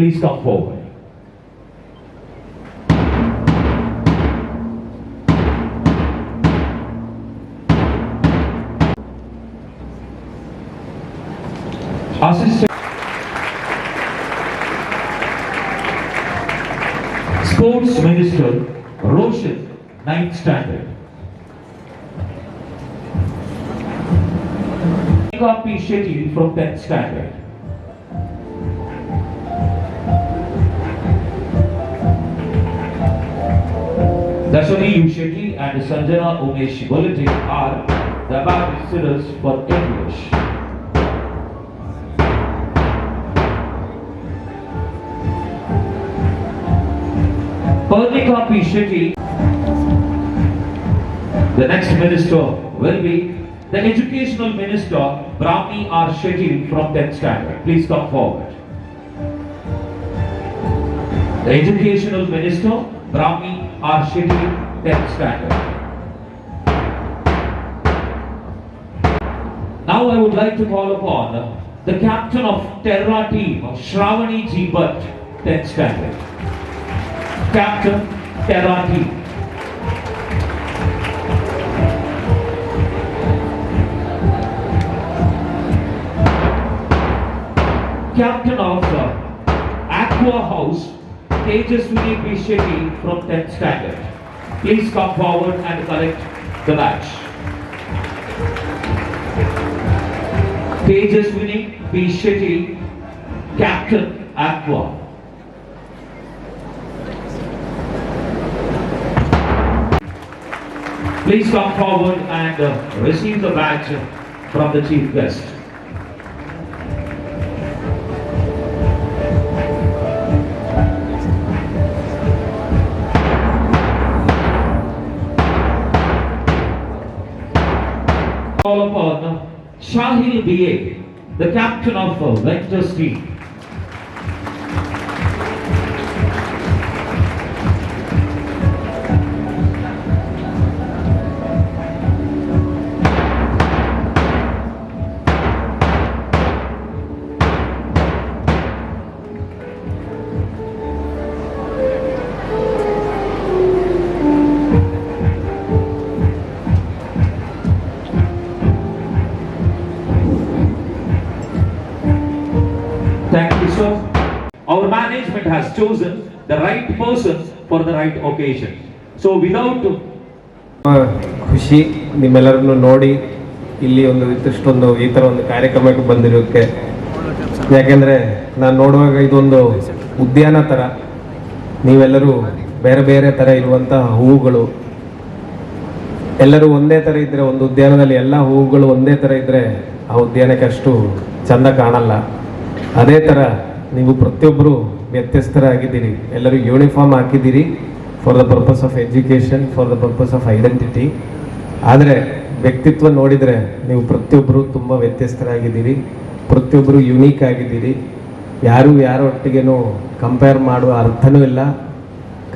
Please come forward. Assistant Sports Minister Roshan, 9th standard. Copy Shetty from 10th standard. Sanjana Umesh Bulletin are the ambassadors for English. Pernika P. Shetty. The next minister will be the educational minister Brahmi R. Shetty from 10th standard. Please come forward. The educational minister Brahmi R. Shetty, 10th standard. Like to call upon the captain of Terra team, Shravani G. Bhatt, 10th standard. Captain Terra team. Captain of uh, Aqua House, Tejaswini B. From 10th standard. Please come forward and collect the badge. Tejaswini B. Shetty, Captain Aqua. Please come forward and uh, receive the badge from the chief guest. Call upon Shahil B.A., the captain of uh, Ventus chosen the right person for the right occasion. So, without ಖುಷಿ ನಿಮ್ಮೆಲ್ಲರನ್ನು ನೋಡಿ ಇಲ್ಲಿ ಒಂದು ಇಷ್ಟೊಂದು ಈ ಥರ ಒಂದು ಕಾರ್ಯಕ್ರಮಕ್ಕೆ ಬಂದಿರೋಕ್ಕೆ. ಯಾಕೆಂದರೆ ನಾನು ನೋಡುವಾಗ ಇದೊಂದು ಉದ್ಯಾನ ಥರ ನೀವೆಲ್ಲರೂ ಬೇರೆ ಬೇರೆ ಥರ ಇರುವಂತಹ ಹೂವುಗಳು. ಎಲ್ಲರೂ ಒಂದೇ ಥರ ಇದ್ದರೆ ಒಂದು ಉದ್ಯಾನದಲ್ಲಿ ಎಲ್ಲ ಹೂವುಗಳು ಒಂದೇ ಥರ ಇದ್ದರೆ ಆ ಉದ್ಯಾನಕ್ಕೆ ಅಷ್ಟು ಚೆಂದ ಕಾಣಲ್ಲ. ಅದೇ ಥರ ನೀವು ಪ್ರತಿಯೊಬ್ಬರು ವ್ಯತ್ಯಸ್ತರಾಗಿದ್ದೀರಿ ಎಲ್ಲರೂ ಯೂನಿಫಾರ್ಮ್ ಹಾಕಿದ್ದೀರಿ for the purpose of education for the purpose of identity ಆದರೆ ವ್ಯಕ್ತಿತ್ವ ನೋಡಿದರೆ ನೀವು ಪ್ರತಿಯೊಬ್ಬರು ತುಂಬ ವ್ಯತ್ಯಸ್ತರಾಗಿದ್ದೀರಿ ಪ್ರತಿಯೊಬ್ಬರು ಯುನೀಕ್ ಆಗಿದ್ದೀರಿ. ಯಾರು ಯಾರೊಟ್ಟಿಗೇನು ಕಂಪೇರ್ ಮಾಡುವ ಅರ್ಥನೂ ಇಲ್ಲ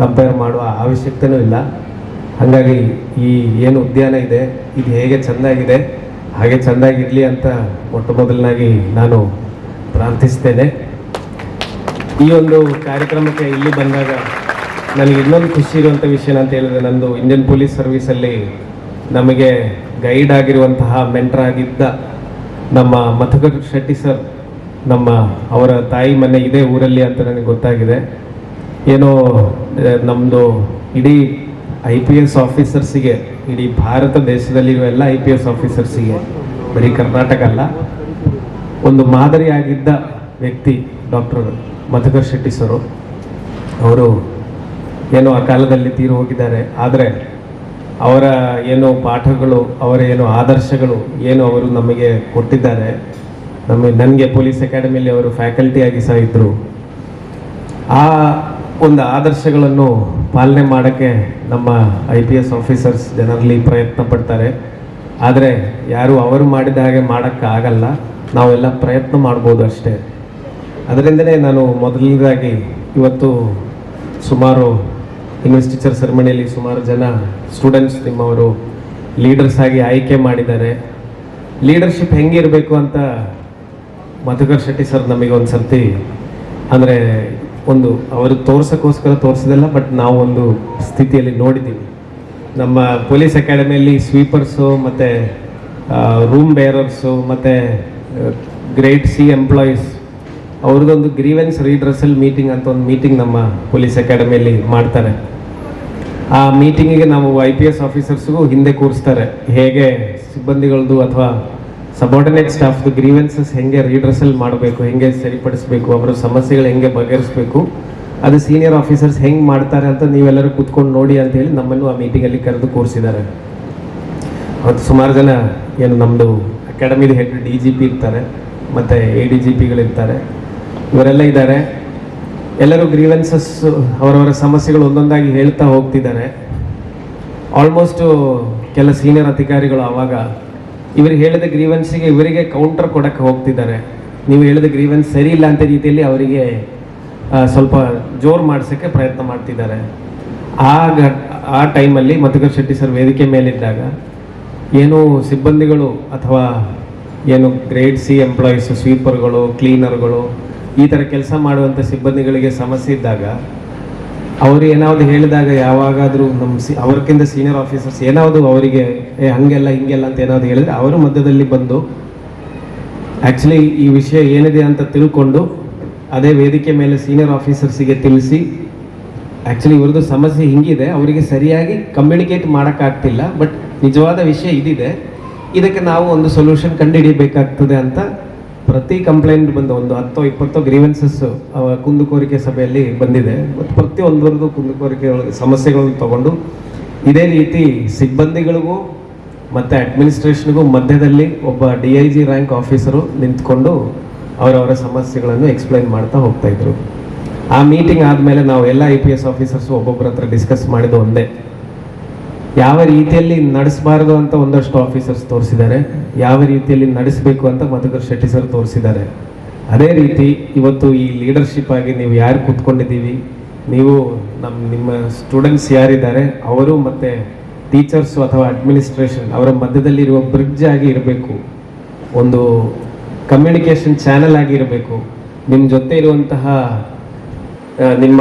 ಕಂಪೇರ್ ಮಾಡುವ ಅವಶ್ಯಕತೆನೂ ಇಲ್ಲ. ಹಾಗಾಗಿ ಈ ಏನು ಉದ್ಯಾನ ಇದೆ, ಇದು ಹೇಗೆ ಚೆಂದಾಗಿದೆ, ಹಾಗೆ ಚೆಂದಾಗಿರಲಿ ಅಂತ ಮೊಟ್ಟ ಮೊದಲನಾಗಿ ನಾನು ಪ್ರಾರ್ಥಿಸ್ತೇನೆ. ಈ ಒಂದು ಕಾರ್ಯಕ್ರಮಕ್ಕೆ ಇಲ್ಲಿ ಬಂದಾಗ ನನಗೆ ಇನ್ನೊಂದು ಖುಷಿ ಇರುವಂಥ ವಿಷಯ ಅಂತ ಹೇಳಿದ್ರೆ ನಂದು ಇಂಡಿಯನ್ ಪೊಲೀಸ್ ಸರ್ವೀಸಲ್ಲಿ ನಮಗೆ ಗೈಡ್ ಆಗಿರುವಂತಹ ಮೆಂಟರ್ ಆಗಿದ್ದ ನಮ್ಮ ಮಧುಕರ್ ಶೆಟ್ಟಿ ಸರ್ ನಮ್ಮ ಅವರ ತಾಯಿ ಮನೆ ಇದೇ ಊರಲ್ಲಿ ಅಂತ ನನಗೆ ಗೊತ್ತಾಗಿದೆ. ಏನೋ ನಮ್ಮದು ಇಡೀ ಐ ಪಿ ಎಸ್ ಆಫೀಸರ್ಸಿಗೆ ಇಡೀ ಭಾರತ ದೇಶದಲ್ಲಿರುವ ಎಲ್ಲ ಐ ಪಿ ಎಸ್ ಆಫೀಸರ್ಸಿಗೆ ಬರೀ ಕರ್ನಾಟಕ ಅಲ್ಲ, ಒಂದು ಮಾದರಿಯಾಗಿದ್ದ ವ್ಯಕ್ತಿ ಡಾಕ್ಟರ್ ಮಧುಕರ್ ಶೆಟ್ಟಿ ಸರು, ಅವರು ಏನೋ ಆ ಕಾಲದಲ್ಲಿ ತೀರು ಹೋಗಿದ್ದಾರೆ. ಆದರೆ ಅವರ ಏನು ಪಾಠಗಳು, ಅವರ ಏನು ಆದರ್ಶಗಳು ಏನು ಅವರು ನಮಗೆ ಕೊಟ್ಟಿದ್ದಾರೆ. ನಮಗೆ, ನನಗೆ ಪೊಲೀಸ್ ಅಕಾಡೆಮಿಯಲ್ಲಿ ಅವರು ಫ್ಯಾಕಲ್ಟಿಯಾಗಿ ಸಹ ಇದ್ದರು ಆ ಒಂದು ಆದರ್ಶಗಳನ್ನು ಪಾಲನೆ ಮಾಡೋಕ್ಕೆ ನಮ್ಮ ಐ ಪಿ ಎಸ್ ಆಫೀಸರ್ಸ್ ಜನರಲ್ಲಿ ಪ್ರಯತ್ನ ಪಡ್ತಾರೆ. ಆದರೆ ಯಾರು ಅವರು ಮಾಡಿದ ಹಾಗೆ ಮಾಡೋಕ್ಕಾಗಲ್ಲ ನಾವೆಲ್ಲ ಪ್ರಯತ್ನ ಮಾಡ್ಬೋದು ಅಷ್ಟೇ. ಅದರಿಂದಲೇ ನಾನು ಮೊದಲನೇದಾಗಿ ಇವತ್ತು ಸುಮಾರು ಇನ್ವೆಸ್ಟಿಚರ್ ಸೆರೆಮನಿಯಲ್ಲಿ ಸುಮಾರು ಜನ ಸ್ಟೂಡೆಂಟ್ಸ್ ನಿಮ್ಮವರು ಲೀಡರ್ಸ್ ಆಗಿ ಆಯ್ಕೆ ಮಾಡಿದ್ದಾರೆ. ಲೀಡರ್ಶಿಪ್ ಹೆಂಗಿರಬೇಕು ಅಂತ ಮಧುಕರ್ ಶೆಟ್ಟಿ ಸರ್ ನಮಗೆ ಒಂದು ಸರ್ತಿ ಅಂದರೆ ಒಂದು ಅವರು ತೋರ್ಸೋಕ್ಕೋಸ್ಕರ ತೋರಿಸಿದಲ್ಲ ಬಟ್ ನಾವು ಒಂದು ಸ್ಥಿತಿಯಲ್ಲಿ ನೋಡಿದ್ದೀವಿ. ನಮ್ಮ ಪೊಲೀಸ್ ಅಕಾಡೆಮಿಯಲ್ಲಿ ಸ್ವೀಪರ್ಸು ಮತ್ತು ರೂಮ್ ಬೇರರ್ಸು ಮತ್ತು ಗ್ರೇಟ್ ಸಿ ಎಂಪ್ಲಾಯೀಸ್ ಅವ್ರದ್ದೊಂದು ಗ್ರೀವೆನ್ಸ್ ರೀಡ್ರೆಸಲ್ ಮೀಟಿಂಗ್ ಅಂತ ಒಂದು ಮೀಟಿಂಗ್ ನಮ್ಮ ಪೊಲೀಸ್ ಅಕಾಡೆಮಿಯಲ್ಲಿ ಮಾಡ್ತಾರೆ. ಆ ಮೀಟಿಂಗಿಗೆ ನಾವು ಐ ಪಿ ಎಸ್ ಆಫೀಸರ್ಸ್ಗೂ ಹಿಂದೆ ಕೂರಿಸ್ತಾರೆ. ಹೇಗೆ ಸಿಬ್ಬಂದಿಗಳದ್ದು ಅಥವಾ ಸಬಾರ್ಡಿನೇಟ್ ಸ್ಟಾಫ್ದು ಗ್ರೀವೆನ್ಸಸ್ ಹೆಂಗೆ ರೀಡ್ರೆಸಲ್ ಮಾಡಬೇಕು, ಹೆಂಗೆ ಸರಿಪಡಿಸಬೇಕು, ಅವರ ಸಮಸ್ಯೆಗಳು ಹೆಂಗೆ ಬಗೆಹರಿಸಬೇಕು, ಅದು ಸೀನಿಯರ್ ಆಫೀಸರ್ಸ್ ಹೆಂಗೆ ಮಾಡ್ತಾರೆ ಅಂತ ನೀವೆಲ್ಲರೂ ಕೂತ್ಕೊಂಡು ನೋಡಿ ಅಂತ ಹೇಳಿ ನಮ್ಮನ್ನು ಆ ಮೀಟಿಂಗಲ್ಲಿ ಕರೆದು ಕೂರಿಸಿದ್ದಾರೆ. ಅವತ್ತು ಸುಮಾರು ಜನ ಏನು ನಮ್ಮದು ಅಕಾಡೆಮಿದು ಹೆಡ್ ಡಿ ಜಿ ಪಿ ಇರ್ತಾರೆ, ಮತ್ತು ಎ ಡಿ ಜಿ ಪಿಗಳಿರ್ತಾರೆ ಇವರೆಲ್ಲ ಇದ್ದಾರೆ. ಎಲ್ಲರೂ ಗ್ರೀವೆನ್ಸಸ್ ಅವರವರ ಸಮಸ್ಯೆಗಳು ಒಂದೊಂದಾಗಿ ಹೇಳ್ತಾ ಹೋಗ್ತಿದ್ದಾರೆ. ಆಲ್ಮೋಸ್ಟು ಕೆಲ ಸೀನಿಯರ್ ಅಧಿಕಾರಿಗಳು ಆವಾಗ ಇವರು ಹೇಳಿದ ಗ್ರೀವೆನ್ಸಿಗೆ ಇವರಿಗೆ ಕೌಂಟರ್ ಕೊಡಕ್ಕೆ ಹೋಗ್ತಿದ್ದಾರೆ. ನೀವು ಹೇಳಿದ ಗ್ರೀವೆನ್ಸ್ ಸರಿ ಇಲ್ಲ ಅಂತ ರೀತಿಯಲ್ಲಿ ಅವರಿಗೆ ಸ್ವಲ್ಪ ಜೋರು ಮಾಡಿಸೋಕ್ಕೆ ಪ್ರಯತ್ನ ಮಾಡ್ತಿದ್ದಾರೆ. ಆ ಘಟ್ ಆ ಟೈಮಲ್ಲಿ ಮಧುಕರ್ ಶೆಟ್ಟಿ ಸರ್ ವೇದಿಕೆ ಮೇಲಿದ್ದಾಗ ಏನು ಸಿಬ್ಬಂದಿಗಳು ಅಥವಾ ಏನು ಗ್ರೇಡ್ ಸಿ ಎಂಪ್ಲಾಯೀಸ್ ಸ್ವೀಪರ್ಗಳು ಕ್ಲೀನರ್ಗಳು ಈ ಥರ ಕೆಲಸ ಮಾಡುವಂಥ ಸಿಬ್ಬಂದಿಗಳಿಗೆ ಸಮಸ್ಯೆ ಇದ್ದಾಗ, ಅವರು ಏನಾದ್ರು ಹೇಳಿದಾಗ ಯಾವಾಗಾದರೂ ನಮ್ಮ ಸಿ, ಅವ್ರಕ್ಕಿಂತ ಸೀನಿಯರ್ ಆಫೀಸರ್ಸ್ ಏನಾದ್ರು ಅವರಿಗೆ, ಏ, ಹಂಗೆಲ್ಲ, ಹಿಂಗೆಲ್ಲ ಅಂತ ಏನಾದ್ರು ಹೇಳಿದ್ರೆ, ಅವರು ಮಧ್ಯದಲ್ಲಿ ಬಂದು ಆ್ಯಕ್ಚುಲಿ ಈ ವಿಷಯ ಏನಿದೆ ಅಂತ ತಿಳ್ಕೊಂಡು ಅದೇ ವೇದಿಕೆ ಮೇಲೆ ಸೀನಿಯರ್ ಆಫೀಸರ್ಸಿಗೆ ತಿಳಿಸಿ ಆ್ಯಕ್ಚುಲಿ ಇವ್ರದ್ದು ಸಮಸ್ಯೆ ಹಿಂಗಿದೆ, ಅವರಿಗೆ ಸರಿಯಾಗಿ ಕಮ್ಯುನಿಕೇಟ್ ಮಾಡೋಕ್ಕಾಗ್ತಿಲ್ಲ ಬಟ್ ನಿಜವಾದ ವಿಷಯ ಇದಿದೆ. ಇದಕ್ಕೆ ನಾವು ಒಂದು ಸೊಲ್ಯೂಷನ್ ಕಂಡುಹಿಡಿಯಬೇಕಾಗ್ತದೆ ಅಂತ ಪ್ರತಿ ಕಂಪ್ಲೇಂಟ್ ಬಂದ ಒಂದು ಹತ್ತೋ ಇಪ್ಪತ್ತೋ ಗ್ರೀವೆನ್ಸಸ್ ಕುಂದುಕೋರಿಕೆ ಸಭೆಯಲ್ಲಿ ಬಂದಿದೆ. ಮತ್ತು ಪ್ರತಿಯೊಂದರದ್ದು ಕುಂದುಕೋರಿಕೆ ಸಮಸ್ಯೆಗಳನ್ನು ತಗೊಂಡು ಇದೇ ರೀತಿ ಸಿಬ್ಬಂದಿಗಳಿಗೂ ಮತ್ತು ಅಡ್ಮಿನಿಸ್ಟ್ರೇಷನ್ಗೂ ಮಧ್ಯದಲ್ಲಿ ಒಬ್ಬ D I G rank officer ನಿಂತ್ಕೊಂಡು ಅವರವರ ಸಮಸ್ಯೆಗಳನ್ನು ಎಕ್ಸ್ಪ್ಲೈನ್ ಮಾಡ್ತಾ ಹೋಗ್ತಾ ಇದ್ರು. ಆ ಮೀಟಿಂಗ್ ಆದಮೇಲೆ ನಾವು ಎಲ್ಲ ಐ ಪಿ ಎಸ್ ಆಫೀಸರ್ಸು ಒಬ್ಬೊಬ್ಬರ ಹತ್ರ ಡಿಸ್ಕಸ್ ಮಾಡಿದ್ದು ಒಂದೇ. ಯಾವ ರೀತಿಯಲ್ಲಿ ನಡೆಸಬಾರದು ಅಂತ ಒಂದಷ್ಟು ಆಫೀಸರ್ಸ್ ತೋರಿಸಿದ್ದಾರೆ. ಯಾವ ರೀತಿಯಲ್ಲಿ ನಡೆಸಬೇಕು ಅಂತ ಮಧುಕರ್ ಶೆಟ್ಟಿ ಸರ್ ತೋರಿಸಿದ್ದಾರೆ. ಅದೇ ರೀತಿ ಇವತ್ತು ಈ ಲೀಡರ್ಶಿಪ್ ಆಗಿ ನೀವು ಯಾರು ಕೂತ್ಕೊಂಡಿದ್ದೀವಿ? ನೀವು ನಮ್ಮ ನಿಮ್ಮ ಸ್ಟೂಡೆಂಟ್ಸ್ ಯಾರಿದ್ದಾರೆ? ಅವರು ಮತ್ತು ಟೀಚರ್ಸು ಅಥವಾ ಅಡ್ಮಿನಿಸ್ಟ್ರೇಷನ್ ಅವರ ಮಧ್ಯದಲ್ಲಿರುವ ಬ್ರಿಡ್ಜ್ ಆಗಿ ಇರಬೇಕು. ಒಂದು ಕಮ್ಯುನಿಕೇಷನ್ ಚಾನಲ್ ಆಗಿರಬೇಕು ನಿಮ್ಮ ಜೊತೆ ಇರುವಂತಹ ನಿಮ್ಮ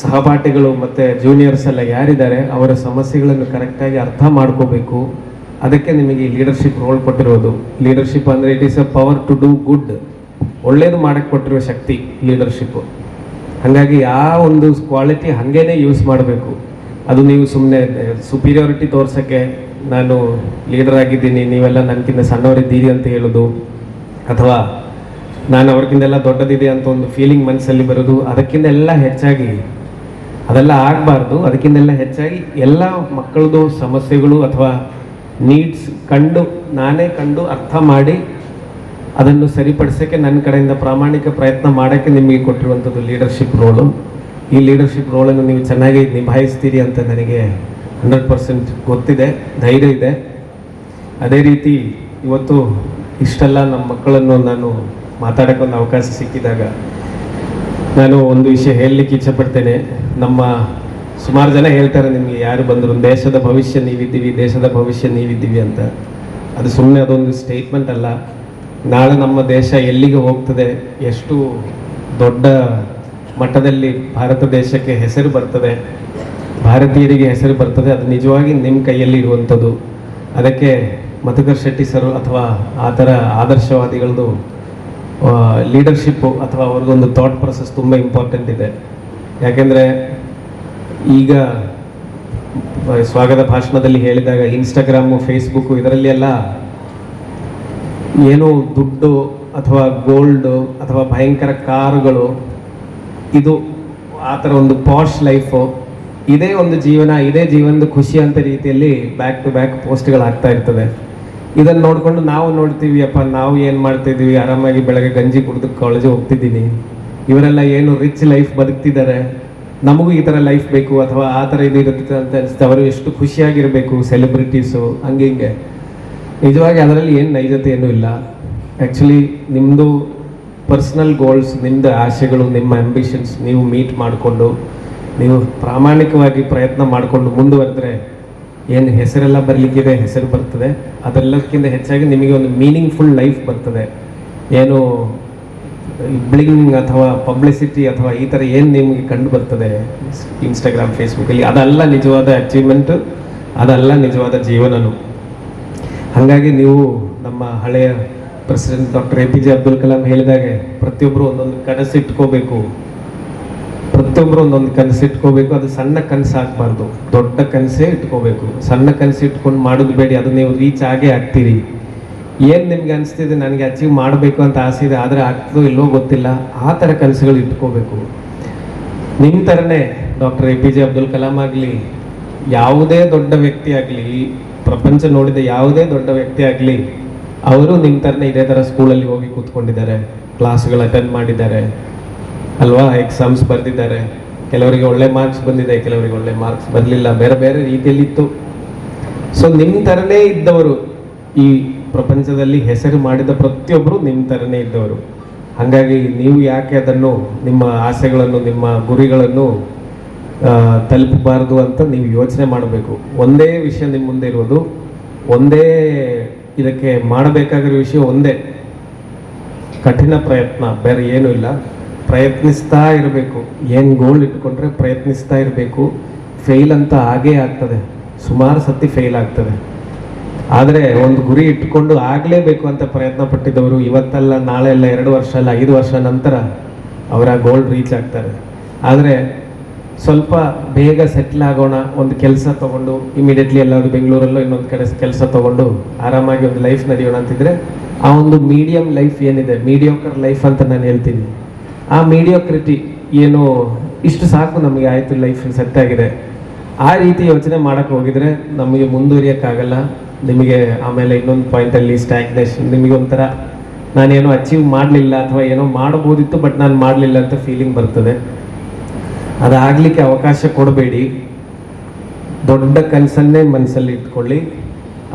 ಸಹಪಾಠಿಗಳು ಮತ್ತು ಜೂನಿಯರ್ಸ್ ಎಲ್ಲ ಯಾರಿದ್ದಾರೆ, ಅವರ ಸಮಸ್ಯೆಗಳನ್ನು ಕರೆಕ್ಟಾಗಿ ಅರ್ಥ ಮಾಡ್ಕೋಬೇಕು. ಅದಕ್ಕೆ ನಿಮಗೆ ಲೀಡರ್ಶಿಪ್ ರೋಲ್ ಕೊಟ್ಟಿರೋದು. ಲೀಡರ್ಶಿಪ್ ಅಂದರೆ it is a power to do good ಒಳ್ಳೇದು ಮಾಡಕ್ಕೆ ಕೊಟ್ಟಿರೋ ಶಕ್ತಿ ಲೀಡರ್ಶಿಪ್ಪು ಹಾಗಾಗಿ ಆ ಒಂದು ಕ್ವಾಲಿಟಿ ಹಾಗೇನೆ ಯೂಸ್ ಮಾಡಬೇಕು. ಅದು ನೀವು ಸುಮ್ಮನೆ ಸುಪೀರಿಯಾರಿಟಿ ತೋರ್ಸೋಕ್ಕೆ ನಾನು ಲೀಡರ್ ಆಗಿದ್ದೀನಿ, ನೀವೆಲ್ಲ ನನಗಿಂತ ಸಣ್ಣವರಿದ್ದೀರಿ ಅಂತ ಹೇಳೋದು. ಅಥವಾ ನಾನು ಅವ್ರಿಗಿಂತೆಲ್ಲ ದೊಡ್ಡದಿದೆ ಅಂತ ಒಂದು ಫೀಲಿಂಗ್ ಮನಸ್ಸಲ್ಲಿ ಬರೋದು. ಅದಕ್ಕಿಂತ ಎಲ್ಲ ಹೆಚ್ಚಾಗಿ ಅದೆಲ್ಲ ಆಗಬಾರ್ದು. ಅದಕ್ಕಿಂತೆಲ್ಲ ಹೆಚ್ಚಾಗಿ ಎಲ್ಲ ಮಕ್ಕಳದು ಸಮಸ್ಯೆಗಳು ಅಥವಾ ನೀಡ್ಸ್ ಕಂಡು ನಾನೇ ಕಂಡು ಅರ್ಥ ಮಾಡಿ ಅದನ್ನು ಸರಿಪಡಿಸೋಕ್ಕೆ ನನ್ನ ಕಡೆಯಿಂದ ಪ್ರಾಮಾಣಿಕ ಪ್ರಯತ್ನ ಮಾಡೋಕ್ಕೆ ನಿಮಗೆ ಕೊಟ್ಟಿರುವಂಥದ್ದು ಲೀಡರ್ಶಿಪ್ ರೋಲು ಈ ಲೀಡರ್ಶಿಪ್ ರೋಲನ್ನು ನೀವು ಚೆನ್ನಾಗಿ ನಿಭಾಯಿಸ್ತೀರಿ ಅಂತ ನನಗೆ ಹಂಡ್ರೆಡ್ ಪರ್ಸೆಂಟ್ ಗೊತ್ತಿದೆ, ಧೈರ್ಯ ಇದೆ. ಅದೇ ರೀತಿ ಇವತ್ತು ಇಷ್ಟೆಲ್ಲ ನಮ್ಮ ಮಕ್ಕಳನ್ನು ನಾನು ಮಾತಾಡೋಕ್ಕೊಂದು ಅವಕಾಶ ಸಿಕ್ಕಿದಾಗ ನಾನು ಒಂದು ವಿಷಯ ಹೇಳಲಿಕ್ಕೆ ಇಚ್ಛಪಡ್ತೇನೆ. ನಮ್ಮ ಸುಮಾರು ಜನ ಹೇಳ್ತಾರೆ ನಿಮಗೆ, ಯಾರು ಬಂದರು, ದೇಶದ ಭವಿಷ್ಯ ನೀವಿದ್ದೀವಿ, ದೇಶದ ಭವಿಷ್ಯ ನೀವಿದ್ದೀವಿ ಅಂತ. ಅದು ಸುಮ್ಮನೆ ಅದೊಂದು ಸ್ಟೇಟ್ಮೆಂಟ್ ಅಲ್ಲ. ನಾಳೆ ನಮ್ಮ ದೇಶ ಎಲ್ಲಿಗೆ ಹೋಗ್ತದೆ, ಎಷ್ಟು ದೊಡ್ಡ ಮಟ್ಟದಲ್ಲಿ ಭಾರತ ದೇಶಕ್ಕೆ ಹೆಸರು ಬರ್ತದೆ, ಭಾರತೀಯರಿಗೆ ಹೆಸರು ಬರ್ತದೆ, ಅದು ನಿಜವಾಗಿ ನಿಮ್ಮ ಕೈಯಲ್ಲಿ ಇರುವಂಥದ್ದು. ಅದಕ್ಕೆ ಮಧುಕರ್ ಶೆಟ್ಟಿ ಸರ್ ಅಥವಾ ಆ ಥರ ಆದರ್ಶವಾದಿಗಳದ್ದು ಲೀಡರ್ಶಿಪ್ಪು ಅಥವಾ ಅವ್ರಿಗೊಂದು ಥಾಟ್ ಪ್ರೊಸೆಸ್ ತುಂಬ ಇಂಪಾರ್ಟೆಂಟ್ ಇದೆ. ಯಾಕೆಂದರೆ ಈಗ ಸ್ವಾಗತ ಭಾಷಣದಲ್ಲಿ ಹೇಳಿದಾಗ ಇನ್ಸ್ಟಾಗ್ರಾಮು ಫೇಸ್ಬುಕ್ಕು ಇದರಲ್ಲಿ ಎಲ್ಲ ಏನು ದುಡ್ಡು ಅಥವಾ ಗೋಲ್ಡು ಅಥವಾ ಭಯಂಕರ ಕಾರುಗಳು ಇದು ಆ ಥರ ಒಂದು ಪಾಶ್ ಲೈಫು ಇದೇ ಒಂದು ಜೀವನ, ಇದೇ ಜೀವನದ ಖುಷಿ ಅಂತ ರೀತಿಯಲ್ಲಿ ಬ್ಯಾಕ್ ಟು ಬ್ಯಾಕ್ ಪೋಸ್ಟ್ಗಳಾಗ್ತಾ ಇರ್ತದೆ ಇದನ್ನು ನೋಡಿಕೊಂಡು ನಾವು ನೋಡ್ತೀವಿ, ಅಪ್ಪ, ನಾವು ಏನು ಮಾಡ್ತಿದ್ದೀವಿ ಆರಾಮಾಗಿ ಬೆಳಗ್ಗೆ ಗಂಜಿ ಕುಡಿದು ಕಾಲೇಜಿಗೆ ಹೋಗ್ತಿದ್ದೀನಿ. ಇವರೆಲ್ಲ ಏನು ರಿಚ್ ಲೈಫ್ ಬದುಕ್ತಿದ್ದಾರೆ. ನಮಗೂ ಈ ಥರ ಲೈಫ್ ಬೇಕು, ಅಥವಾ ಆ ಥರ ಇದು ಇರುತ್ತೆ ಅಂತ ಅನಿಸುತ್ತೆ. ಅವರು ಎಷ್ಟು ಖುಷಿಯಾಗಿರಬೇಕು ಸೆಲೆಬ್ರಿಟೀಸು ಹಂಗೆ ಹಿಂಗೆ. ನಿಜವಾಗಿ ಅದರಲ್ಲಿ ಏನು ನೈಜತೆ ಏನೂ ಇಲ್ಲ. ಆ್ಯಕ್ಚುಲಿ ನಿಮ್ಮದು ಪರ್ಸ್ನಲ್ ಗೋಲ್ಸ್ ನಿಮ್ಮದು ಆಸೆಗಳು, ನಿಮ್ಮ ಆಂಬಿಷನ್ಸ್ ನೀವು ಮೀಟ್ ಮಾಡಿಕೊಂಡು, ನೀವು ಪ್ರಾಮಾಣಿಕವಾಗಿ ಪ್ರಯತ್ನ ಮಾಡಿಕೊಂಡು ಮುಂದುವರೆದ್ರೆ ಏನು ಹೆಸರೆಲ್ಲ ಬರಲಿಕ್ಕಿದೆ, ಹೆಸರು ಬರ್ತದೆ. ಅದೆಲ್ಲಕ್ಕಿಂತ ಹೆಚ್ಚಾಗಿ ನಿಮಗೆ ಒಂದು ಮೀನಿಂಗ್ಫುಲ್ ಲೈಫ್ ಬರ್ತದೆ. ಏನು ಬ್ಲಿಂಗ್ ಅಥವಾ ಪಬ್ಲಿಸಿಟಿ ಅಥವಾ ಈ ಥರ ಏನು ನಿಮಗೆ ಕಂಡು ಬರ್ತದೆ ಇನ್ಸ್ಟಾಗ್ರಾಮ್ ಫೇಸ್ಬುಕ್ಕಲ್ಲಿ ಅದೆಲ್ಲ ನಿಜವಾದ ಅಚೀವ್ಮೆಂಟ್ ಅದೆಲ್ಲ ನಿಜವಾದ ಜೀವನನು. ಹಾಗಾಗಿ ನೀವು ನಮ್ಮ ಹಳೆಯ president doctor A P J Abdul Kalam ಹೇಳಿದಾಗೆ ಪ್ರತಿಯೊಬ್ಬರು ಒಂದೊಂದು ಕನಸು ಇಟ್ಕೋಬೇಕು ಪ್ರತಿಯೊಬ್ಬರು ಒಂದೊಂದು ಕನಸು ಇಟ್ಕೋಬೇಕು. ಅದು ಸಣ್ಣ ಕನಸು ಆಗಬಾರ್ದು. ದೊಡ್ಡ ಕನಸೇ ಇಟ್ಕೋಬೇಕು. ಸಣ್ಣ ಕನಸು ಇಟ್ಕೊಂಡು ಮಾಡೋದು ಬೇಡಿ. ಅದು ನೀವು ರೀಚ್ ಆಗೇ ಆಗ್ತೀರಿ. ಏನು ನಿಮ್ಗೆ ಅನಿಸ್ತಿದೆ? ನನಗೆ ಅಚೀವ್ ಮಾಡಬೇಕು ಅಂತ ಆಸೆ ಇದೆ. ಆದರೆ ಆಗ್ತದೋ ಇಲ್ಲೋ ಗೊತ್ತಿಲ್ಲ. ಆ ಥರ ಕನಸುಗಳು ಇಟ್ಕೋಬೇಕು. ನಿಮ್ಮ ಥರನೇ doctor A P J Abdul Kalam ಆಗಲಿ, ಯಾವುದೇ ದೊಡ್ಡ ವ್ಯಕ್ತಿ ಆಗಲಿ ಪ್ರಪಂಚ ನೋಡಿದ ಯಾವುದೇ ದೊಡ್ಡ ವ್ಯಕ್ತಿ ಆಗಲಿ, ಅವರು ನಿಮ್ಮ ಥರನೇ ಇದೇ ಥರ ಸ್ಕೂಲಲ್ಲಿ ಹೋಗಿ ಕೂತ್ಕೊಂಡಿದ್ದಾರೆ. ಕ್ಲಾಸ್ಗಳು ಅಟೆಂಡ್ ಮಾಡಿದ್ದಾರೆ. ಅಲ್ವಾ? ಎಕ್ಸಾಮ್ಸ್ ಬರೆದಿದ್ದಾರೆ ಕೆಲವರಿಗೆ ಒಳ್ಳೆ ಮಾರ್ಕ್ಸ್ ಬಂದಿದೆ, ಕೆಲವರಿಗೆ ಒಳ್ಳೆ ಮಾರ್ಕ್ಸ್ ಬರಲಿಲ್ಲ. ಬೇರೆ ಬೇರೆ ರೀತಿಯಲ್ಲಿ ಇತ್ತು ಸೊ ನಿಮ್ಮ ಥರನೇ ಇದ್ದವರು, ಈ ಪ್ರಪಂಚದಲ್ಲಿ ಹೆಸರು ಮಾಡಿದ ಪ್ರತಿಯೊಬ್ಬರು ನಿಮ್ಮ ಥರನೇ ಇದ್ದವರು. ಹಾಗಾಗಿ ನೀವು ಯಾಕೆ ಅದನ್ನು, ನಿಮ್ಮ ಆಸೆಗಳನ್ನು, ನಿಮ್ಮ ಗುರಿಗಳನ್ನು ತಲುಪಬಾರದು ಅಂತ ನೀವು ಯೋಚನೆ ಮಾಡಬೇಕು. ಒಂದೇ ವಿಷಯ ನಿಮ್ಮ ಮುಂದೆ ಇರೋದು. ಒಂದೇ ಇದಕ್ಕೆ ಮಾಡಬೇಕಾಗಿರೋ ವಿಷಯ ಒಂದೇ. ಕಠಿಣ ಪ್ರಯತ್ನ, ಬೇರೆ ಏನೂ ಇಲ್ಲ. ಪ್ರಯತ್ನಿಸ್ತಾ ಇರಬೇಕು. ಏನು ಗೋಲ್ ಇಟ್ಕೊಂಡ್ರೆ ಪ್ರಯತ್ನಿಸ್ತಾ ಇರಬೇಕು. ಫೇಲ್ ಅಂತ ಆಗೇ ಆಗ್ತದೆ. ಸುಮಾರು ಸತಿ ಫೇಲ್ ಆಗ್ತದೆ. ಆದರೆ ಒಂದು ಗುರಿ ಇಟ್ಕೊಂಡು ಆಗಲೇಬೇಕು ಅಂತ ಪ್ರಯತ್ನ ಪಟ್ಟಿದ್ದವರು ಇವತ್ತಲ್ಲ ನಾಳೆ ಅಲ್ಲ ಎರಡು ವರ್ಷ ಅಲ್ಲ ಐದು ವರ್ಷ ನಂತರ ಅವರ ಗೋಲ್ ರೀಚ್ ಆಗ್ತಾರೆ. ಆದರೆ ಸ್ವಲ್ಪ ಬೇಗ ಸೆಟ್ಲ್ ಆಗೋಣ, ಒಂದು ಕೆಲಸ ತಗೊಂಡು ಇಮಿಡಿಯೇಟ್ಲಿ ಎಲ್ಲಾದರೂ ಬೆಂಗಳೂರಲ್ಲೋ ಇನ್ನೊಂದು ಕಡೆ ಕೆಲಸ ತಗೊಂಡು ಆರಾಮಾಗಿ ಒಂದು ಲೈಫ್ ನಡೆಯೋಣ ಅಂತಿದ್ರೆ, ಆ ಒಂದು ಮೀಡಿಯಂ ಲೈಫ್ ಏನಿದೆ ಮೀಡಿಯೋಕರ್ ಲೈಫ್ ಅಂತ ನಾನು ಹೇಳ್ತೀನಿ. ಆ ಮೀಡಿಯೋಕ್ರಿಟಿ ಏನು ಇಷ್ಟು ಸಾಕು ನಮಗೆ ಆಯಿತು ಲೈಫ್ ಸೆಟ್ ಆಗಿದೆ. ಆ ರೀತಿ ಯೋಚನೆ ಮಾಡಕ್ಕೆ ಹೋಗಿದ್ರೆ ನಮಗೆ ಮುಂದುವರಿಯೋಕ್ಕಾಗಲ್ಲ. ನಿಮಗೆ ಆಮೇಲೆ ಇನ್ನೊಂದು ಪಾಯಿಂಟಲ್ಲಿ ಸ್ಟ್ಯಾಗ್ನೇಷನ್ ನಿಮಗೆ ಒಂಥರ ನಾನೇನು ಅಚೀವ್ ಮಾಡಲಿಲ್ಲ ಅಥವಾ ಏನೋ ಮಾಡ್ಬೋದಿತ್ತು ಬಟ್ ನಾನು ಮಾಡಲಿಲ್ಲ ಅಂತ ಫೀಲಿಂಗ್ ಬರ್ತದೆ. ಅದಾಗಲಿಕ್ಕೆ ಅವಕಾಶ ಕೊಡಬೇಡಿ. ದೊಡ್ಡ ಕನಸನ್ನೇ ಮನಸ್ಸಲ್ಲಿ ಇಟ್ಕೊಳ್ಳಿ.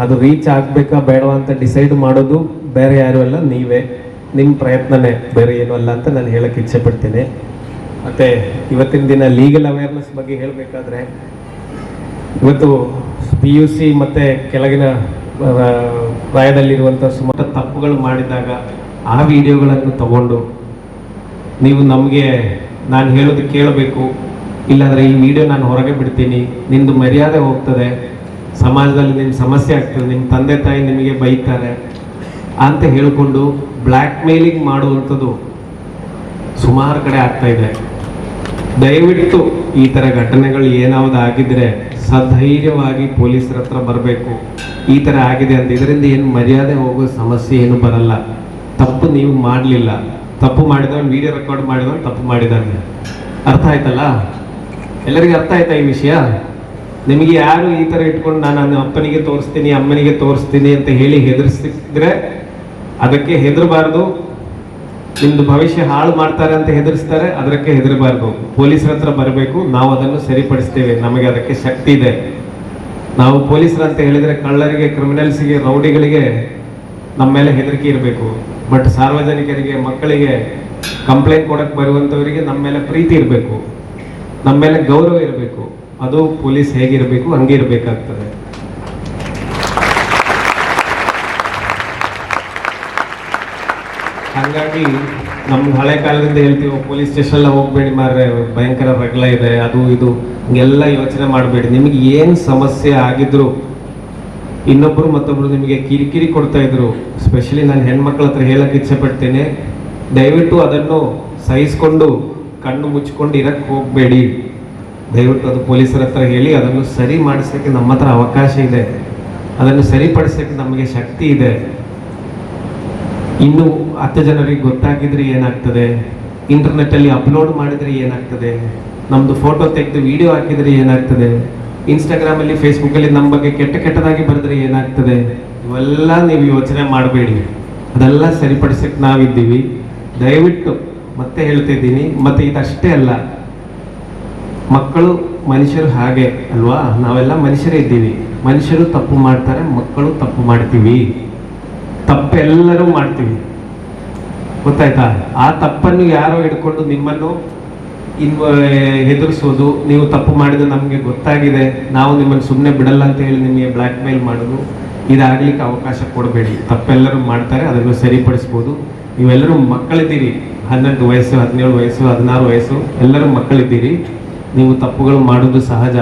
ಅದು ರೀಚ್ ಆಗಬೇಕಾ ಬೇಡವಾ ಅಂತ ಡಿಸೈಡ್ ಮಾಡೋದು ಬೇರೆ ಯಾರು ಅಲ್ಲ, ನೀವೇ. ನಿಮ್ಮ ಪ್ರಯತ್ನನೇ, ಬೇರೆ ಏನೂ ಅಲ್ಲ ಅಂತ ನಾನು ಹೇಳಕ್ಕೆ ಇಚ್ಛೆ ಪಡ್ತೀನಿ ಮತ್ತು ಇವತ್ತಿನ ದಿನ ಲೀಗಲ್ ಅವೇರ್ನೆಸ್ ಬಗ್ಗೆ ಹೇಳಬೇಕಾದ್ರೆ, ಇವತ್ತು ಪಿ ಯು ಸಿ ಮತ್ತು ಕೆಳಗಿನ ಪ್ರಾಯದಲ್ಲಿರುವಂಥ ಸುಮಾರು ತಪ್ಪುಗಳು ಮಾಡಿದಾಗ ಆ ವಿಡಿಯೋಗಳನ್ನು ತಗೊಂಡು ನೀವು ನಮಗೆ ನಾನು ಹೇಳೋದು ಕೇಳಬೇಕು. ಇಲ್ಲಾಂದರೆ ಈ ವಿಡಿಯೋ ನಾನು ಹೊರಗೆ ಬಿಡ್ತೀನಿ. ನಿಮ್ಮದು ಮರ್ಯಾದೆ ಹೋಗ್ತದೆ. ಸಮಾಜದಲ್ಲಿ ನಿಮ್ಮ ಸಮಸ್ಯೆ ಆಗ್ತದೆ. ನಿಮ್ಮ ತಂದೆ ತಾಯಿ ನಿಮಗೆ ಬೈತಾರೆ. ಅಂತ ಹೇಳಿಕೊಂಡು ಬ್ಲ್ಯಾಕ್ ಮೇಲಿಂಗ್ ಮಾಡುವಂಥದ್ದು ಸುಮಾರು ಕಡೆ ಆಗ್ತಾ ಇದೆ. ದಯವಿಟ್ಟು ಈ ಥರ ಘಟನೆಗಳು ಏನಾವುದು ಆಗಿದ್ರೆ ಸಧೈರ್ಯವಾಗಿ ಪೊಲೀಸರ ಹತ್ರ ಬರಬೇಕು. ಈ ಥರ ಆಗಿದೆ ಅಂತ. ಇದರಿಂದ ಏನು ಮರ್ಯಾದೆ ಹೋಗೋ ಸಮಸ್ಯೆ ಏನು ಬರಲ್ಲ. ತಪ್ಪು ನೀವು ಮಾಡಲಿಲ್ಲ. ತಪ್ಪು ಮಾಡಿದವನು ವಿಡಿಯೋ ರೆಕಾರ್ಡ್ ಮಾಡಿದವನು ತಪ್ಪು ಮಾಡಿದ್ದಾನೆ. ಅರ್ಥ ಆಯ್ತಲ್ಲ? ಎಲ್ಲರಿಗೂ ಅರ್ಥ ಆಯ್ತಾ ಈ ವಿಷಯ? ನಿಮಗೆ ಯಾರು ಈ ಥರ ಇಟ್ಕೊಂಡು ನಾನು ನನ್ನ ಅಪ್ಪನಿಗೆ ತೋರಿಸ್ತೀನಿ, ಅಮ್ಮನಿಗೆ ತೋರಿಸ್ತೀನಿ ಅಂತ ಹೇಳಿ ಹೆದರ್ಸಿದ್ರೆ ಅದಕ್ಕೆ ಹೆದರಬಾರ್ದು. ನಿಮ್ದು ಭವಿಷ್ಯ ಹಾಳು ಮಾಡ್ತಾರೆ ಅಂತ ಹೆದರಿಸ್ತಾರೆ, ಅದಕ್ಕೆ ಹೆದರಬಾರ್ದು. ಪೊಲೀಸರ ಹತ್ರ ಬರಬೇಕು, ನಾವು ಅದನ್ನು ಸರಿಪಡಿಸ್ತೇವೆ, ನಮಗೆ ಅದಕ್ಕೆ ಶಕ್ತಿ ಇದೆ. ನಾವು ಪೊಲೀಸರಂತ ಹೇಳಿದ್ರೆ ಕಳ್ಳರಿಗೆ, ಕ್ರಿಮಿನಲ್ಸ್ಗೆ, ರೌಡಿಗಳಿಗೆ ನಮ್ಮ ಮೇಲೆ ಹೆದರಿಕೆ ಇರಬೇಕು. ಬಟ್ ಸಾರ್ವಜನಿಕರಿಗೆ, ಮಕ್ಕಳಿಗೆ ಕಂಪ್ಲೇಂಟ್ ಕೊಡಕ್ಕೆ ಬರುವಂಥವರಿಗೆ ನಮ್ಮ ಮೇಲೆ ಪ್ರೀತಿ ಇರಬೇಕು. ನಮ್ಮ ಮೇಲೆ ಗೌರವ ಇರಬೇಕು. ಅದು ಪೊಲೀಸ್ ಹೇಗಿರಬೇಕು, ಹಂಗೆ ಇರಬೇಕಾಗ್ತದೆ. ಹಾಗಾಗಿ ನಮ್ಮ ಹಳೆ ಕಾಲದಿಂದ ಹೇಳ್ತೀವಿ ಪೊಲೀಸ್ ಸ್ಟೇಷನ್ ಎಲ್ಲ ಹೋಗ್ಬೇಡಿ ಮಾರ್ರೆ, ಭಯಂಕರ ರಗಳ ಇದೆ, ಅದು ಇದು, ಹಿಂಗೆಲ್ಲ ಯೋಚನೆ ಮಾಡಬೇಡಿ. ನಿಮಗೆ ಏನು ಸಮಸ್ಯೆ ಆಗಿದ್ರು ಇನ್ನೊಬ್ಬರು ಮತ್ತೊಬ್ಬರು ನಿಮಗೆ ಕಿರಿಕಿರಿ ಕೊಡ್ತಾ ಇದ್ರು. ಸ್ಪೆಷಲಿ ನಾನು ಹೆಣ್ಮಕ್ಳ ಹತ್ರ ಹೇಳಕ್ಕೆ ಇಚ್ಛೆ ಪಡ್ತೇನೆ ದಯವಿಟ್ಟು ಅದನ್ನು ಸಹಿಸ್ಕೊಂಡು, ಕಣ್ಣು ಮುಚ್ಕೊಂಡು ಇರಕ್ಕೆ ಹೋಗಬೇಡಿ. ದಯವಿಟ್ಟು ಅದು ಪೊಲೀಸರ ಹತ್ರ ಹೇಳಿ, ಅದನ್ನು ಸರಿ ಮಾಡಿಸೋಕ್ಕೆ ನಮ್ಮ ಹತ್ರ ಅವಕಾಶ ಇದೆ. ಅದನ್ನು ಸರಿಪಡಿಸೋಕ್ಕೆ ನಮಗೆ ಶಕ್ತಿ ಇದೆ. ಇನ್ನು ಹತ್ತು ಜನರಿಗೆ ಗೊತ್ತಾಗಿದ್ರೆ ಏನಾಗ್ತದೆ? ಇಂಟರ್ನೆಟ್ಟಲ್ಲಿ ಅಪ್ಲೋಡ್ ಮಾಡಿದ್ರೆ ಏನಾಗ್ತದೆ? ನಮ್ಮದು ಫೋಟೋ ತೆಗೆದು ವಿಡಿಯೋ ಹಾಕಿದ್ರೆ ಏನಾಗ್ತದೆ? ಇನ್ಸ್ಟಾಗ್ರಾಮಲ್ಲಿ ಫೇಸ್ಬುಕ್ಕಲ್ಲಿ ನಮ್ಮ ಬಗ್ಗೆ ಕೆಟ್ಟ ಕೆಟ್ಟದಾಗಿ ಬರೆದ್ರೆ ಏನಾಗ್ತದೆ? ಇವೆಲ್ಲ ನೀವು ಯೋಚನೆ ಮಾಡಬೇಡಿ. ಅದೆಲ್ಲ ಸರಿಪಡಿಸಕ್ಕೆ ನಾವಿದ್ದೀವಿ. ದಯವಿಟ್ಟು ಮತ್ತೆ ಹೇಳ್ತಿದ್ದೀನಿ ಮತ್ತು ಇದಷ್ಟೇ ಅಲ್ಲ. ಮಕ್ಕಳು ಮನುಷ್ಯರು ಹಾಗೆ, ಅಲ್ವಾ? ನಾವೆಲ್ಲ ಮನುಷ್ಯರೇ ಇದ್ದೀವಿ. ಮನುಷ್ಯರು ತಪ್ಪು ಮಾಡ್ತಾರೆ, ಮಕ್ಕಳು ತಪ್ಪು ಮಾಡ್ತೀವಿ. ತಪ್ಪೆಲ್ಲರೂ ಮಾಡ್ತೀವಿ. ಗೊತ್ತಾಯ್ತಾ? ಆ ತಪ್ಪನ್ನು ಯಾರೋ ಹಿಡ್ಕೊಂಡು ನಿಮ್ಮನ್ನು ಇನ್ವ ಹೆದರ್ಸೋದು ನೀವು ತಪ್ಪು ಮಾಡಿದ ನಮಗೆ ಗೊತ್ತಾಗಿದೆ. ನಾವು ನಿಮ್ಮನ್ನು ಸುಮ್ಮನೆ ಬಿಡಲ್ಲ ಅಂತ ಹೇಳಿ ನಿಮಗೆ ಬ್ಲ್ಯಾಕ್ ಮೇಲ್ ಮಾಡೋದು, ಇದಾಗಲಿಕ್ಕೆ ಅವಕಾಶ ಕೊಡಬೇಡಿ. ತಪ್ಪೆಲ್ಲರೂ ಮಾಡ್ತಾರೆ, ಅದನ್ನು ಸರಿಪಡಿಸ್ಬೋದು. ನೀವೆಲ್ಲರೂ ಮಕ್ಕಳಿದ್ದೀರಿ. ಹನ್ನೆರಡು ವಯಸ್ಸು, ಹದಿನೇಳು ವಯಸ್ಸು, ಹದಿನಾರು ವಯಸ್ಸು, ಎಲ್ಲರೂ ಮಕ್ಕಳಿದ್ದೀರಿ. ನೀವು ತಪ್ಪುಗಳು ಮಾಡೋದು ಸಹಜ.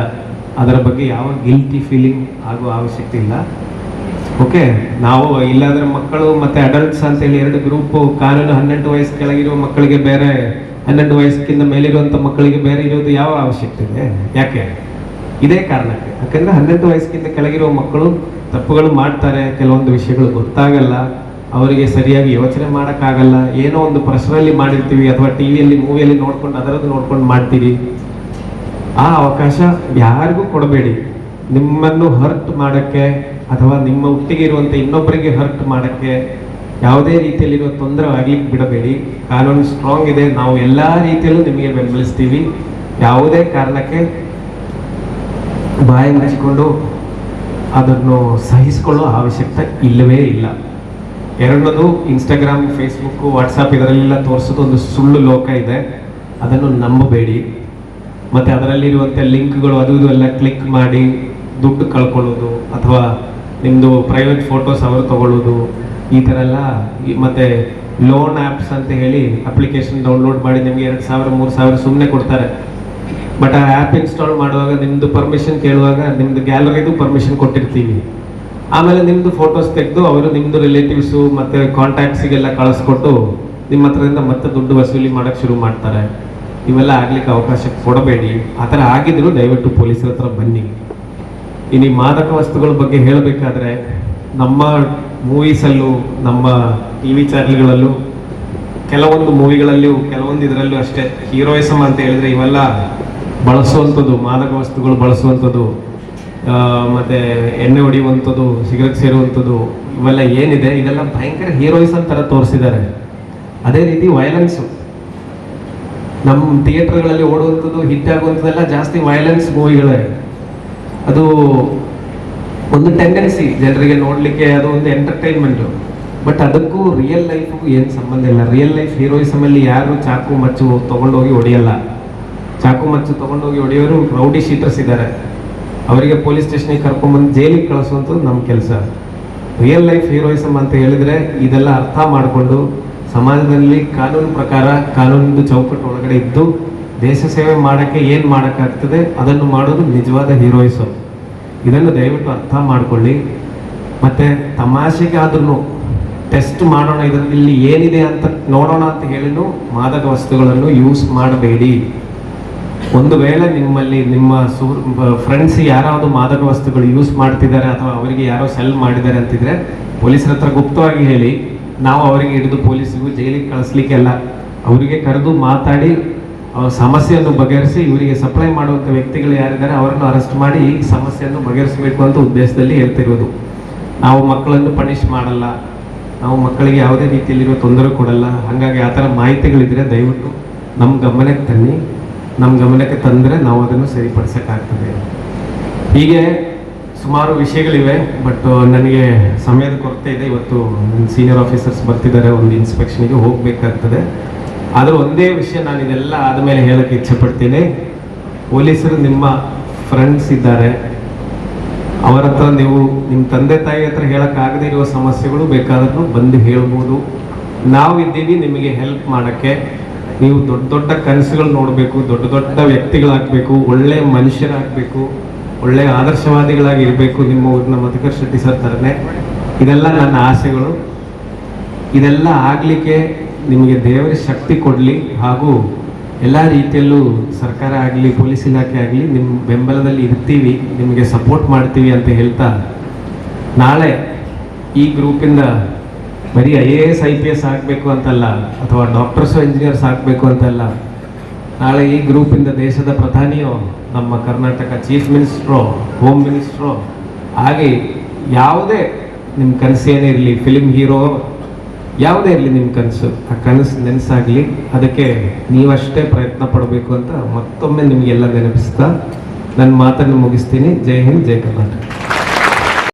ಅದರ ಬಗ್ಗೆ ಯಾವ ಗಿಲ್ಟಿ ಫೀಲಿಂಗ್ ಆಗುವ ಅವಶ್ಯಕತೆ ಇಲ್ಲ. ಓಕೆ ನಾವು ಇಲ್ಲಾಂದ್ರೆ ಮಕ್ಕಳು ಮತ್ತೆ ಅಡಲ್ಟ್ಸ್ ಅಂತೇಳಿ ಎರಡು ಗ್ರೂಪ್ ಕಾನೂನು ಹನ್ನೆರಡು ವಯಸ್ಸು ಕೆಳಗಿರುವ ಮಕ್ಕಳಿಗೆ ಬೇರೆ ಹನ್ನೆರಡು ವಯಸ್ಸಿಗಿಂತ ಮೇಲಿರುವಂತ ಮಕ್ಕಳಿಗೆ ಬೇರೆ ಇರೋದು ಯಾವ ಅವಶ್ಯಕತೆ ಇದೆ? ಯಾಕೆ? ಇದೇ ಕಾರಣಕ್ಕೆ. ಯಾಕಂದ್ರೆ ಹನ್ನೆರಡು ವಯಸ್ಸಿಗಿಂತ ಕೆಳಗಿರುವ ಮಕ್ಕಳು ತಪ್ಪುಗಳು ಮಾಡ್ತಾರೆ, ಕೆಲವೊಂದು ವಿಷಯಗಳು ಗೊತ್ತಾಗಲ್ಲ, ಅವರಿಗೆ ಸರಿಯಾಗಿ ಯೋಚನೆ ಮಾಡೋಕ್ಕಾಗಲ್ಲ, ಏನೋ ಒಂದು ಪ್ರಶ್ನಲ್ಲಿ ಮಾಡಿರ್ತೀವಿ ಅಥವಾ ಟಿವಿಯಲ್ಲಿ, ಮೂವಿಯಲ್ಲಿ ನೋಡ್ಕೊಂಡು ಅದರದ್ದು ನೋಡ್ಕೊಂಡು ಮಾಡ್ತೀವಿ. ಆ ಅವಕಾಶ ಯಾರಿಗೂ ಕೊಡಬೇಡಿ. ನಿಮ್ಮನ್ನು ಹರ್ಟ್ ಮಾಡಕ್ಕೆ ಅಥವಾ ನಿಮ್ಮ ಒಟ್ಟಿಗೆ ಇರುವಂತ ಇನ್ನೊಬ್ಬರಿಗೆ ಹರ್ಟ್ ಮಾಡಕ್ಕೆ ಯಾವುದೇ ರೀತಿಯಲ್ಲಿರುವ ತೊಂದರೆ ಆಗ್ಲಿಕ್ಕೆ ಬಿಡಬೇಡಿ. ಕಾನೂನು ಸ್ಟ್ರಾಂಗ್ ಇದೆ. ನಾವು ಎಲ್ಲಾ ರೀತಿಯಲ್ಲೂ ನಿಮಗೆ ಬೆಂಬಲಿಸ್ತೀವಿ. ಯಾವುದೇ ಕಾರಣಕ್ಕೆ ಬಾಯಿ ಮುಚ್ಚಿಕೊಂಡು ಅದನ್ನು ಸಹಿಸಿಕೊಳ್ಳೋ ಅವಶ್ಯಕತೆ ಇಲ್ಲವೇ ಇಲ್ಲ. ಎರಡನೇದು ಇನ್ಸ್ಟಾಗ್ರಾಮ್ ಫೇಸ್ಬುಕ್ ವಾಟ್ಸಪ್ ಇದರಲ್ಲೆಲ್ಲ ತೋರಿಸೋದು ಒಂದು ಸುಳ್ಳು ಲೋಕ ಇದೆ. ಅದನ್ನು ನಂಬಬೇಡಿ. ಮತ್ತೆ ಅದರಲ್ಲಿರುವಂಥ ಲಿಂಕ್ಗಳು ಅದು ಇದು ಎಲ್ಲ ಕ್ಲಿಕ್ ಮಾಡಿ ದುಡ್ಡು ಕಳ್ಕೊಳ್ಳೋದು ಅಥವಾ ನಿಮ್ಮದು ಪ್ರೈವೇಟ್ ಫೋಟೋಸ್ ಅವರು ತಗೊಳ್ಳೋದು ಈ ಥರ ಎಲ್ಲ ಮತ್ತೆ ಲೋನ್ ಆ್ಯಪ್ಸ್ ಅಂತ ಹೇಳಿ ಅಪ್ಲಿಕೇಶನ್ ಡೌನ್ಲೋಡ್ ಮಾಡಿ ನಿಮಗೆ ಎರಡು ಸಾವಿರ, ಮೂರು ಸಾವಿರ ಸುಮ್ಮನೆ ಕೊಡ್ತಾರೆ. ಬಟ್ ಆ ಆ್ಯಪ್ ಇನ್ಸ್ಟಾಲ್ ಮಾಡುವಾಗ ನಿಮ್ಮದು ಪರ್ಮಿಷನ್ ಕೇಳುವಾಗ ನಿಮ್ಮದು ಗ್ಯಾಲರಿದು ಪರ್ಮಿಷನ್ ಕೊಟ್ಟಿರ್ತೀವಿ. ಆಮೇಲೆ ನಿಮ್ಮದು ಫೋಟೋಸ್ ತೆಗೆದು ಅವರು ನಿಮ್ಮದು ರಿಲೇಟಿವ್ಸು ಮತ್ತು ಕಾಂಟ್ಯಾಕ್ಟ್ಸಿಗೆಲ್ಲ ಕಳಿಸ್ಕೊಟ್ಟು ನಿಮ್ಮ ಹತ್ರದಿಂದ ಮತ್ತೆ ದುಡ್ಡು ವಸೂಲಿ ಮಾಡೋಕ್ಕೆ ಶುರು ಮಾಡ್ತಾರೆ. ಇವೆಲ್ಲ ಆಗ್ಲಿಕ್ಕೆ ಅವಕಾಶ ಕೊಡಬೇಡಿ. ಆ ಥರ ಆಗಿದ್ರು ದಯವಿಟ್ಟು ಪೊಲೀಸರ ಹತ್ರ ಬನ್ನಿ. ಇನ್ನು ಮಾದಕ ವಸ್ತುಗಳ ಬಗ್ಗೆ ಹೇಳಬೇಕಾದ್ರೆ ನಮ್ಮ ಮೂವೀಸಲ್ಲೂ ನಮ್ಮ ಟಿ ವಿ ಚಾನೆಲ್ಗಳಲ್ಲೂ ಕೆಲವೊಂದು ಮೂವಿಗಳಲ್ಲೂ ಕೆಲವೊಂದು ಇದರಲ್ಲೂ ಅಷ್ಟೇ ಹೀರೋಯಿಸಮ್ ಅಂತ ಹೇಳಿದ್ರೆ ಇವೆಲ್ಲ ಬಳಸುವಂಥದ್ದು, ಮಾದಕ ವಸ್ತುಗಳು ಬಳಸುವಂಥದ್ದು ಮತ್ತು ಎಣ್ಣೆ ಹೊಡೆಯುವಂಥದ್ದು, ಸಿಗರೆಟ್ ಸೇರುವಂಥದ್ದು, ಇವೆಲ್ಲ ಏನಿದೆ, ಇದೆಲ್ಲ ಭಯಂಕರ ಹೀರೋಯಿಸಮ್ ಥರ ತೋರಿಸಿದ್ದಾರೆ. ಅದೇ ರೀತಿ ವೈಲೆನ್ಸು ನಮ್ಮ ಥಿಯೇಟರ್ಗಳಲ್ಲಿ ಓಡುವಂಥದ್ದು ಹಿಟ್ ಆಗುವಂಥದ್ದೆಲ್ಲ ಜಾಸ್ತಿ ವೈಲೆನ್ಸ್ ಮೂವಿಗಳೇ ಅದು ಒಂದು ಟೆಂಡೆನ್ಸಿ ಜನರಿಗೆ ನೋಡಲಿಕ್ಕೆ ಅದು ಒಂದು ಎಂಟರ್ಟೈನ್ಮೆಂಟು ಬಟ್ ಅದಕ್ಕೂ ರಿಯಲ್ ಲೈಫ್ಗೂ ಏನು ಸಂಬಂಧ ಇಲ್ಲ. ರಿಯಲ್ ಲೈಫ್ ಹೀರೋಯಿಸಮ್ ಅಲ್ಲಿ ಯಾರು ಚಾಕು ಮಚ್ಚು ತಗೊಂಡೋಗಿ ಹೊಡೆಯಲ್ಲ. ಚಾಕು ಮಚ್ಚು ತಗೊಂಡೋಗಿ ಹೊಡೆಯೋರು ರೌಡಿ ಶೀಟರ್ಸ್ ಇದ್ದಾರೆ ಅವರಿಗೆ ಪೊಲೀಸ್ ಸ್ಟೇಷನ್ಗೆ ಕರ್ಕೊಂಡ್ಬಂದು ಜೈಲಿಗೆ ಕಳಿಸುವಂಥದ್ದು ನಮ್ಮ ಕೆಲಸ. ರಿಯಲ್ ಲೈಫ್ ಹೀರೋಯಿಸಮ್ ಅಂತ ಹೇಳಿದ್ರೆ ಇದೆಲ್ಲ ಅರ್ಥ ಮಾಡಿಕೊಂಡು ಸಮಾಜದಲ್ಲಿ ಕಾನೂನು ಪ್ರಕಾರ ಕಾನೂನಿನ ಚೌಕಟ್ಟು ಒಳಗಡೆ ಇದ್ದು ದೇಶ ಸೇವೆ ಮಾಡೋಕ್ಕೆ ಏನು ಮಾಡೋಕ್ಕಾಗ್ತದೆ ಅದನ್ನು ಮಾಡೋದು ನಿಜವಾದ ಹೀರೋಯಿಸಮ್ ಇದನ್ನು ದಯವಿಟ್ಟು ಅರ್ಥ ಮಾಡಿಕೊಳ್ಳಿ. ಮತ್ತು ತಮಾಷೆಗೆ ಆದ್ರೂ ಟೆಸ್ಟ್ ಮಾಡೋಣ, ಇದರಲ್ಲಿ ಏನಿದೆ ಅಂತ ನೋಡೋಣ ಅಂತ ಹೇಳಿನೂ ಮಾದಕ ವಸ್ತುಗಳನ್ನು ಯೂಸ್ ಮಾಡಬೇಡಿ. ಒಂದು ವೇಳೆ ನಿಮ್ಮಲ್ಲಿ ನಿಮ್ಮ ಫ್ರೆಂಡ್ಸ್ ಯಾರಾದರೂ ಮಾದಕ ವಸ್ತುಗಳು ಯೂಸ್ ಮಾಡ್ತಿದ್ದಾರೆ ಅಥವಾ ಅವರಿಗೆ ಯಾರೋ ಸೆಲ್ ಮಾಡಿದ್ದಾರೆ ಅಂತಿದ್ರೆ ಪೊಲೀಸರ ಹತ್ರ ಗುಪ್ತವಾಗಿ ಹೇಳಿ, ನಾವು ಅವರಿಗೆ ಹಿಡಿದು ಪೊಲೀಸಿಗೂ ಜೈಲಿಗೆ ಕಳಿಸ್ಲಿಕ್ಕೆಲ್ಲ ಅವರಿಗೆ ಕರೆದು ಮಾತಾಡಿ ಸಮಸ್ಯೆಯನ್ನು ಬಗೆಹರಿಸಿ ಇವರಿಗೆ ಸಪ್ಲೈ ಮಾಡುವಂಥ ವ್ಯಕ್ತಿಗಳು ಯಾರಿದ್ದಾರೆ ಅವರನ್ನು ಅರೆಸ್ಟ್ ಮಾಡಿ ಈ ಸಮಸ್ಯೆಯನ್ನು ಬಗೆಹರಿಸಬೇಕು ಅಂತ ಉದ್ದೇಶದಲ್ಲಿ ಹೇಳ್ತಿರೋದು. ನಾವು ಮಕ್ಕಳನ್ನು ಪನಿಷ್ ಮಾಡಲ್ಲ. ನಾವು ಮಕ್ಕಳಿಗೆ ಯಾವುದೇ ರೀತಿಯಲ್ಲಿರೋ ತೊಂದರೆ ಕೊಡಲ್ಲ. ಹಾಗಾಗಿ ಆ ಥರ ಮಾಹಿತಿಗಳಿದ್ರೆ ದಯವಿಟ್ಟು ನಮ್ಮ ಗಮನಕ್ಕೆ ತನ್ನಿ. ನಮ್ಮ ಗಮನಕ್ಕೆ ತಂದರೆ ನಾವು ಅದನ್ನು ಸರಿಪಡಿಸೋಕ್ಕಾಗ್ತದೆ. ಹೀಗೆ ಸುಮಾರು ವಿಷಯಗಳಿವೆ, ಬಟ್ ನನಗೆ ಸಮಯದ ಕೊರತೆ ಇದೆ. ಇವತ್ತು ನನ್ನ ಸೀನಿಯರ್ ಆಫೀಸರ್ಸ್ ಬರ್ತಿದ್ದಾರೆ, ಒಂದು ಇನ್ಸ್ಪೆಕ್ಷನ್ಗೆ ಹೋಗಬೇಕಾಗ್ತದೆ. ಆದರೂ ಒಂದೇ ವಿಷಯ ನಾನು ಇದೆಲ್ಲ ಆದಮೇಲೆ ಹೇಳಕ್ಕೆ ಇಚ್ಛೆ ಪಡ್ತೀನಿ ಪೊಲೀಸರು ನಿಮ್ಮ ಫ್ರೆಂಡ್ಸ್ ಇದ್ದಾರೆ. ಅವರ ಹತ್ರ ನೀವು ನಿಮ್ಮ ತಂದೆ ತಾಯಿ ಹತ್ರ ಹೇಳಕ್ಕಾಗದೇ ಇರುವ ಸಮಸ್ಯೆಗಳು ಬೇಕಾದರೂ ಬಂದು ಹೇಳ್ಬೋದು. ನಾವು ಇದ್ದೀವಿ ನಿಮಗೆ ಹೆಲ್ಪ್ ಮಾಡೋಕ್ಕೆ. ನೀವು ದೊಡ್ಡ ದೊಡ್ಡ ಕನಸುಗಳು ನೋಡಬೇಕು, ದೊಡ್ಡ ದೊಡ್ಡ ವ್ಯಕ್ತಿಗಳಾಗಬೇಕು, ಒಳ್ಳೆ ಮನುಷ್ಯರಾಗಬೇಕು, ಒಳ್ಳೆ ಆದರ್ಶವಾದಿಗಳಾಗಿ ಇರಬೇಕು ನಿಮ್ಮ ಊರಿನ ಮಧುಕರ್ ಶೆಟ್ಟಿ ಸರ್ ಥರನೇ ಇದೆಲ್ಲ ನನ್ನ ಆಸೆಗಳು. ಇದೆಲ್ಲ ಆಗಲಿಕ್ಕೆ ನಿಮಗೆ ದೇವರ ಶಕ್ತಿ ಕೊಡಲಿ ಹಾಗೂ ಎಲ್ಲ ರೀತಿಯಲ್ಲೂ ಸರ್ಕಾರ ಆಗಲಿ, ಪೊಲೀಸ್ ಇಲಾಖೆ ಆಗಲಿ ನಿಮ್ಮ ಬೆಂಬಲದಲ್ಲಿ ಇರ್ತೀವಿ, ನಿಮಗೆ ಸಪೋರ್ಟ್ ಮಾಡ್ತೀವಿ ಅಂತ ಹೇಳ್ತಾ ನಾಳೆ ಈ ಗ್ರೂಪಿಂದ ಬರೀ I A S I P S ಆಗಬೇಕು ಅಂತಲ್ಲ, ಅಥವಾ ಡಾಕ್ಟರ್ಸು ಇಂಜಿನಿಯರ್ಸ್ ಆಗಬೇಕು ಅಂತಲ್ಲ, ನಾಳೆ ಈ ಗ್ರೂಪಿಂದ ದೇಶದ ಪ್ರಧಾನಿಯೋ, ನಮ್ಮ ಕರ್ನಾಟಕ ಚೀಫ್ ಮಿನಿಸ್ಟ್ರೋ ಹೋಮ್ ಮಿನಿಸ್ಟ್ರೋ ಹಾಗೆ ಯಾವುದೇ ನಿಮ್ಮ ಕನಸೇನೇ ಏನೇ ಇರಲಿ ಫಿಲಿಮ್ ಹೀರೋ ಯಾವುದೇ ಇರಲಿ ನಿಮ್ಮ ಕನಸು, ಆ ಕನಸು ನೆನೆಸಾಗಲಿ, ಅದಕ್ಕೆ ನೀವಷ್ಟೇ ಪ್ರಯತ್ನ ಪಡಬೇಕು ಅಂತ ಮತ್ತೊಮ್ಮೆ ನಿಮಗೆಲ್ಲ ನೆನಪಿಸ್ತಾ ನನ್ನ ಮಾತನ್ನು ಮುಗಿಸ್ತೀನಿ. ಜೈ ಹಿಂದ್, ಜೈ ಕರ್ನಾಟಕ.